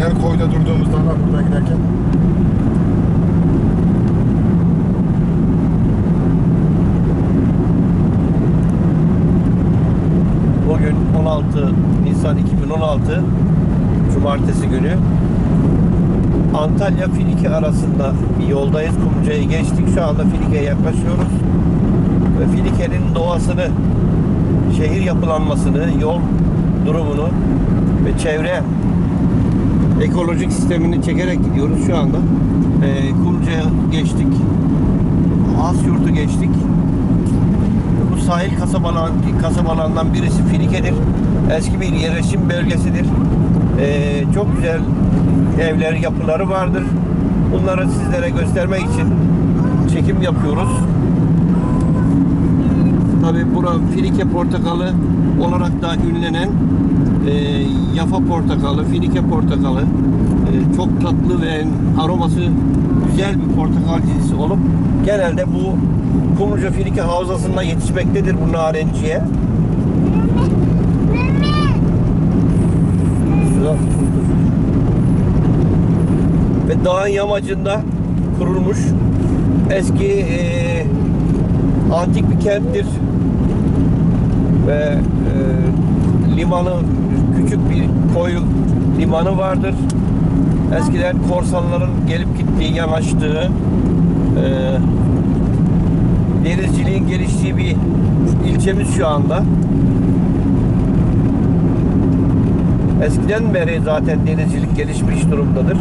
her koyda durduğumuzda da burada giderken. Bugün 16 Nisan 2016 Cumartesi günü Antalya Filike arasında bir yoldayız. Kumca'yı geçtik. Şu anda Filike'ye yaklaşıyoruz. Ve Filike'nin doğasını, şehir yapılanmasını, yol durumunu ve çevre ekolojik sistemini çekerek gidiyoruz şu anda. Ee, Kumca'ya geçtik. Asyurt'u geçtik. Bu sahil kasabalar, kasabalarından birisi Filike'dir. Eski bir yerleşim bölgesidir. Ee, çok güzel evler, yapıları vardır. Bunları sizlere göstermek için çekim yapıyoruz. Tabi bura Filike portakalı olarak da ünlenen e, Yafa portakalı, Filike portakalı e, çok tatlı ve aroması güzel bir portakal cinsi olup genelde bu Kumruca Filike havzasında yetişmektedir bu narenciye. Ve dağın yamacında kurulmuş eski e, antik bir kenttir ve e, limanı küçük bir koy limanı vardır. Eskiden korsanların gelip gittiği, yanaştığı e, denizciliğin geliştiği bir ilçemiz şu anda. Eskiden beri zaten denizcilik gelişmiş durumdadır.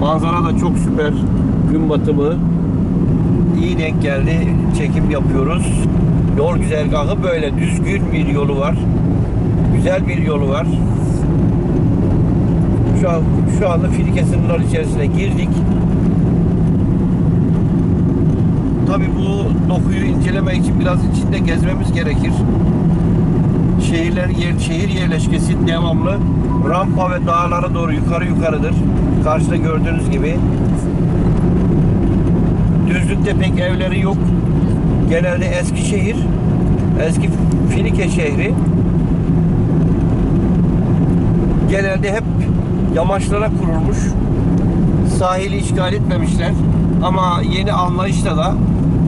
Manzara da çok süper. Gün batımı iyi denk geldi. Çekim yapıyoruz. Yol güzergahı böyle düzgün bir yolu var. Güzel bir yolu var. Şu an şu anda Filike sınırlar içerisine girdik. Tabii bu dokuyu incelemek için biraz içinde gezmemiz gerekir. Şehirler yer, şehir yerleşkesi devamlı rampa ve dağlara doğru yukarı yukarıdır. Karşıda gördüğünüz gibi. Düzlükte pek evleri yok. Genelde eski şehir, eski Filike şehri genelde hep yamaçlara kurulmuş. Sahili işgal etmemişler. Ama yeni anlayışla da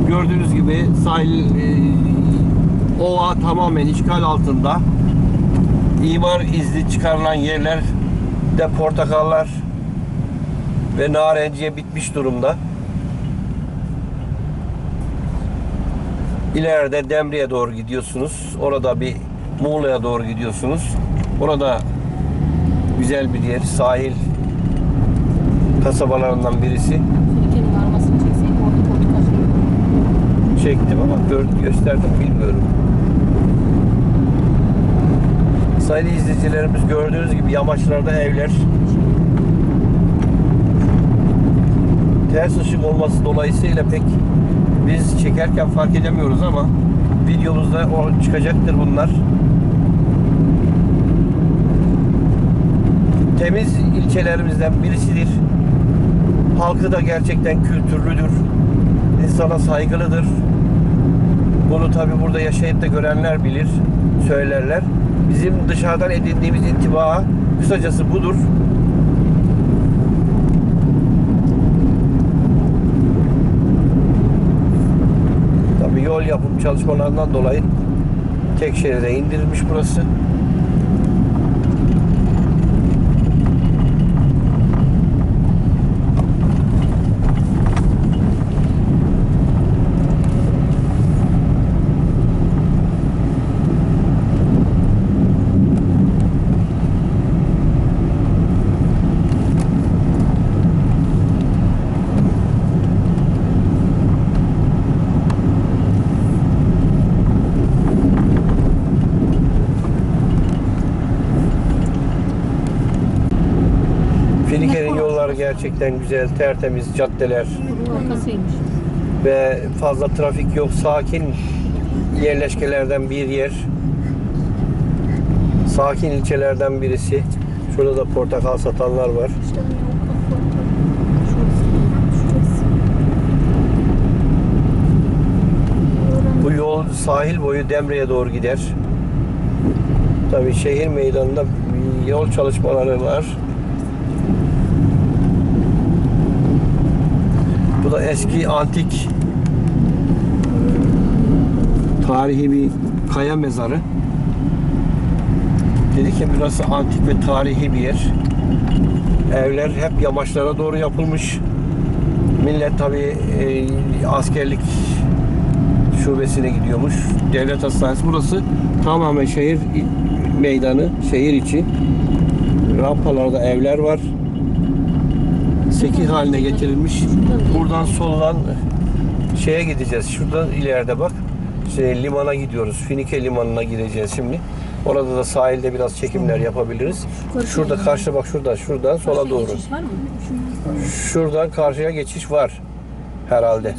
gördüğünüz gibi sahil e, ova tamamen işgal altında. İmar izni çıkarılan yerler de portakallar ve narenciye bitmiş durumda. İleride Demre'ye doğru gidiyorsunuz. Orada bir Muğla'ya doğru gidiyorsunuz. Orada güzel bir yer. Sahil kasabalarından birisi. Çektim ama gör- gösterdim bilmiyorum. Sayın izleyicilerimiz gördüğünüz gibi yamaçlarda evler. Ters ışık olması dolayısıyla pek biz çekerken fark edemiyoruz ama videomuzda o çıkacaktır bunlar. Temiz ilçelerimizden birisidir. Halkı da gerçekten kültürlüdür. İnsana saygılıdır. Bunu tabi burada yaşayıp da görenler bilir, söylerler. Bizim dışarıdan edindiğimiz intiba kısacası budur. Tabi yol yapım çalışmalarından dolayı tek şeride indirilmiş burası. Yolları gerçekten güzel, tertemiz caddeler ve fazla trafik yok. Sakin yerleşkelerden bir yer. Sakin ilçelerden birisi. Şurada da portakal satanlar var. Bu yol sahil boyu Demre'ye doğru gider. Tabii şehir meydanında yol çalışmaları var. Bu da eski antik tarihi bir kaya mezarı. Dedik ya burası antik ve tarihi bir yer. Evler hep yamaçlara doğru yapılmış. Millet tabi askerlik şubesine gidiyormuş. Devlet hastanesi burası tamamen şehir meydanı, şehir içi. Rampalarda evler var. Seki haline getirilmiş. Buradan soldan şeye gideceğiz. Şuradan ileride bak. Şey, limana gidiyoruz. Finike limanına gireceğiz şimdi. Orada da sahilde biraz çekimler yapabiliriz. Şurada karşı bak şurada şuradan sola doğru. geçiş var mı? Şuradan karşıya geçiş var herhalde.